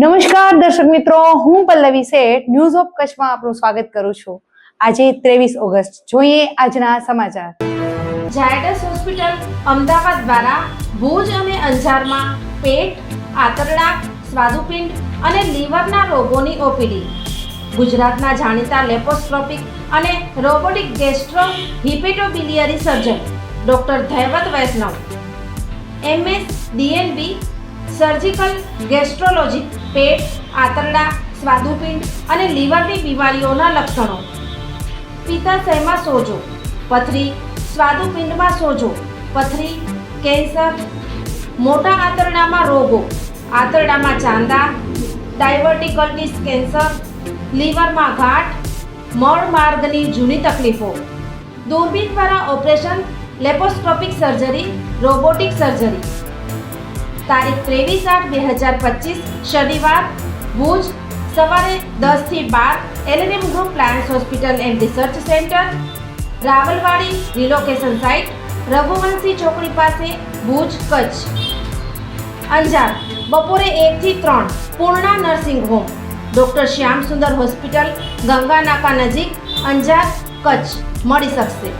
નમસ્કાર, દર્શક મિત્રો. હું પલ્લવી શેઠ ન્યૂઝ ઓફ કચ્છમાં આપનું સ્વાગત કરું છું. આજે ત્રેવીસ ઓગસ્ટ. જોઈએ આજના સમાચાર. ઝાયડસ હોસ્પિટલ અમદાવાદ દ્વારા ભુજ અને અંજારમાં પેટ આંતરડા સ્વાદુપિંડ અને લીવરના રોગોની ઓપીડી. ગુજરાતના જાણીતા લેપોસ્કોપિક અને robotic gastro hepatobiliary surgeon doctor Dhaivat Vaishnav. MS DNB surgical gastrology પેટ, આંતરડા, સ્વાદુપિંડ અને લીવરની બીમારીઓના લક્ષણો. પિત્તાશયમાં સોજો? પથરી, સ્વાદુપિંડમાં સોજો. પથરી, કેન્સર, મોટા આંતરડામાં રોગો. આંતરડામાં ચાંદા ડાયવર્ટિકલ્ટીસ કેન્સર લીવરમાં ગાંઠ મળ માર્ગની જૂની તકલીફો. દૂરબીન દ્વારા operation, laparoscopic surgery, robotic surgery. તારીખ ત્રેવીસ આઠ બે હજાર પચીસ, શનિવાર, ભુજ, સવારે દસથી બાર LNM group plans hospital and research centre Rawalwadi relocation site Raghuvanshi ચોકડી પાસે, ભુજ, કચ્છ. અંજાર, બપોરે એકથી ત્રણ, Purna nursing home, doctor Shyam Sundar hospital, Ganga નાકા નજીક, અંજાર, કચ્છ. મળી શકશે.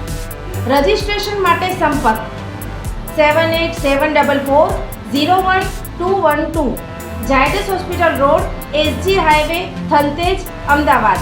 રજિસ્ટ્રેશન માટે સંપર્ક seven eight seven double four zero one two one two Zydus hospital road SG highway Thaltej Ahmedabad.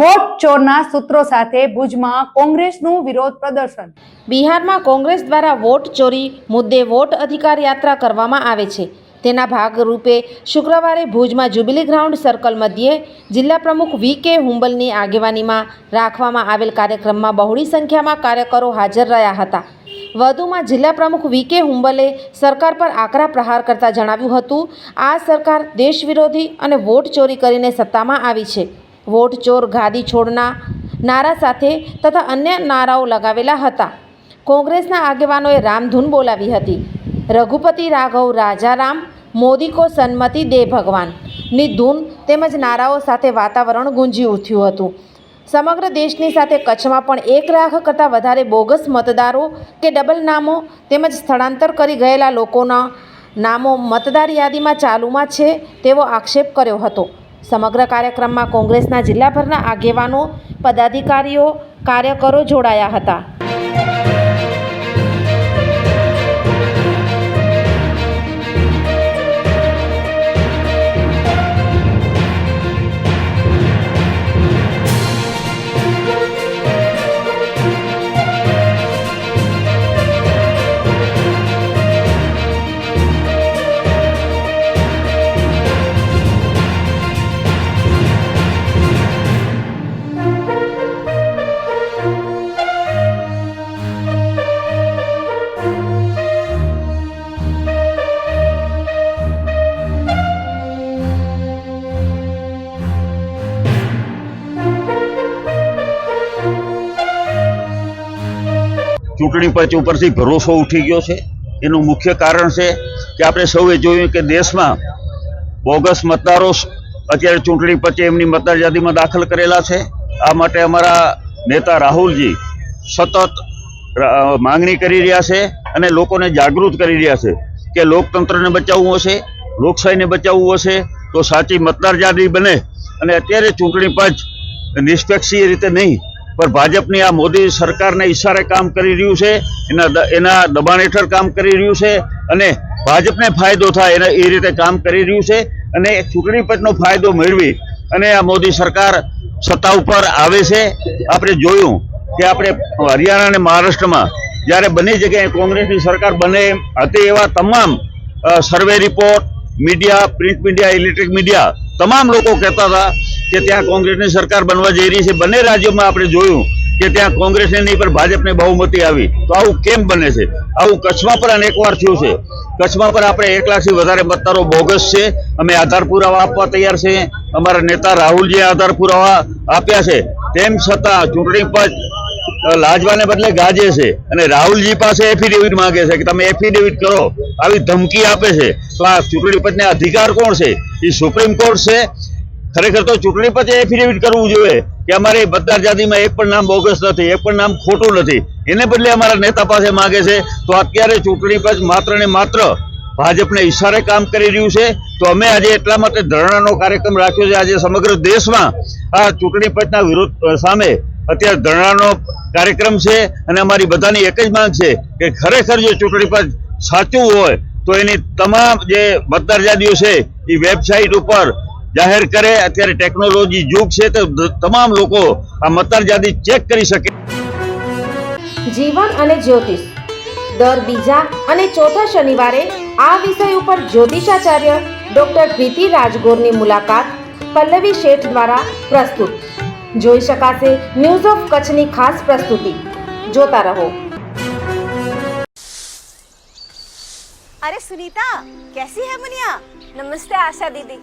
Vote ચોરના સૂત્રો સાથે ભુજમાં કોંગ્રેસનું વિરોધ પ્રદર્શન. બિહારમાં કોંગ્રેસ દ્વારા વોટ ચોરી મુદ્દે વોટ અધિકાર યાત્રા કરવામાં આવે છે. તેના ભાગરૂપે શુક્રવારે ભુજમાં જ્યુબિલી ગ્રાઉન્ડ સર્કલ મધ્યે જિલ્લા પ્રમુખ વી કે હુંબલની આગેવાનીમાં રાખવામાં આવેલ કાર્યક્રમમાં બહોળી સંખ્યામાં કાર્યકરો હાજર રહ્યા હતા. વધુમાં જિલ્લા પ્રમુખ વી કે હુંબલે સરકાર પર આકરા પ્રહાર કરતા જણાવ્યું હતું, આ સરકાર દેશ વિરોધી અને વોટ ચોરી કરીને સત્તામાં આવી છે. વોટ ચોર ગાદી છોડના નારા સાથે તથા અન્ય નારાઓ લગાવેલા હતા. કોંગ્રેસના આગેવાનોએ રામધૂન બોલાવી હતી. રઘુપતિ રાઘવ રાજારામ, મોદી કો સન્મતિ દે ભગવાન. ની ધૂન તેમજ નારાઓ સાથે વાતાવરણ ગુંજી ઉઠ્યું હતું. સમગ્ર દેશની સાથે કચ્છમાં પણ એક લાખ કરતાં વધારે બોગસ મતદારો કે ડબલ નામો તેમજ સ્થળાંતર કરી ગયેલા લોકોના નામો મતદાર યાદીમાં ચાલુમાં છે તેવો આક્ષેપ કર્યો હતો. સમગ્ર કાર્યક્રમમાં કોંગ્રેસના જિલ્લાભરના આગેવાનો, પદાધિકારીઓ, કાર્યકરો જોડાયા હતા. ચૂંટણી પંચ ઉપરથી ભરોસો ઉઠી ગયો છે. એનું મુખ્ય કારણ છે કે આપણે સૌએ જોયું કે દેશમાં બોગસ મતદારો અત્યારે ચૂંટણી પંચે એમની મતદાર યાદીમાં દાખલ કરેલા છે. આ માટે અમારા નેતા રાહુલજી સતત માંગણી કરી રહ્યા છે અને લોકોને જાગૃત કરી રહ્યા છે કે લોકતંત્રને બચાવવું હશે, લોકશાહીને બચાવવું હશે તો સાચી મતદાર યાદી બને. અને અત્યારે ચૂંટણી પંચ નિષ્પક્ષીય રીતે નહીં પણ ભાજપની આ મોદી સરકારને ઈશારે કામ કરી રહ્યું છે, એના એના દબાણ હેઠળ કામ કરી રહ્યું છે, અને ભાજપને ફાયદો થાય એને એ રીતે કામ કરી રહ્યું છે, અને ચૂંટણી પંચનો ફાયદો મેળવી અને આ મોદી સરકાર સત્તા ઉપર આવે છે. આપણે જોયું કે આપણે હરિયાણા અને મહારાષ્ટ્રમાં જ્યારે બંને જગ્યાએ કોંગ્રેસની સરકાર બને હતી એવા તમામ survey report, media, print media, electric media, તમામ લોકો કહેતા હતા કે ત્યાં કોંગ્રેસની સરકાર બનવા જઈ રહી છે. બંને રાજ્યોમાં આપણે જોયું કે ત્યાં કોંગ્રેસને નહીં, પણ ભાજપને બહુમતી આવી. તો આવું કેમ બને છે? આવું કચ્છમાં પણ અનેકવાર થયું છે. કચ્છમાં પણ આપણે એક લાખથી વધારે મતદારો બોગસ છે. અમે આધાર પુરાવા આપવા તૈયાર છે. અમારા નેતા રાહુલજીએ આધાર પુરાવા આપ્યા છે. તેમ છતાં ચૂંટણી પંચ લાજવાને બદલે ગાજે છે. અને રાહુલજી પાસે એફિડેવિટ માંગે છે કે તમે એફિડેવિટ કરો. આવી ધમકી આપે છે. તો આ ચૂંટણી પંચને અધિકાર કોણ છે? એ સુપ્રીમ કોર્ટ છે. ખરેખર તો ચૂંટણી પંચે એફિડેવિટ કરવું જોઈએ કે અમારે મતદાર યાદીમાં એક પણ નામ બોગસ નથી, એક પણ નામ ખોટું નથી. એને બદલે અમારા નેતા પાસે માગે છે, તો અત્યારે ચૂંટણી પંચ માત્ર ને માત્ર ભાજપને ઈશારે કામ કરી રહ્યું છે. તો અમે આજે એટલા માટે ધરણાનો કાર્યક્રમ રાખ્યો છે, આજે સમગ્ર દેશમાં આ ચૂંટણી પંચના વિરોધ સામે અત્યારે ધરણાનો કાર્યક્રમ છે અને અમારી બધાની એક જ માંગ છે કે ખરેખર જો ચૂંટણી પંચ સાચું હોય, તો એની તમામ જે મતદાર યાદીઓ છે, એ વેબસાઇટ ઉપર જાહેર કરે અત્યારે ટેકનોલોજી યુગ છે તો તમામ લોકો આ મતદાર ચેક કરી શકે. જીવન અને જ્યોતિષ. દર બીજા અને ચોથા શનિવારે આ વિષય ઉપર જ્યોતિષાચાર્ય ડોક્ટર પ્રીતિ રાજગોરની મુલાકાત પલ્લવી શેઠ દ્વારા પ્રસ્તુત. જોઈ શકાશે ન્યૂઝ ઓફ કચ્છની ખાસ પ્રસ્તુતિ. જોતા રહો. અરે સુનીતા કેસી હે મુનિયા? નમસ્તે આશા દીદી.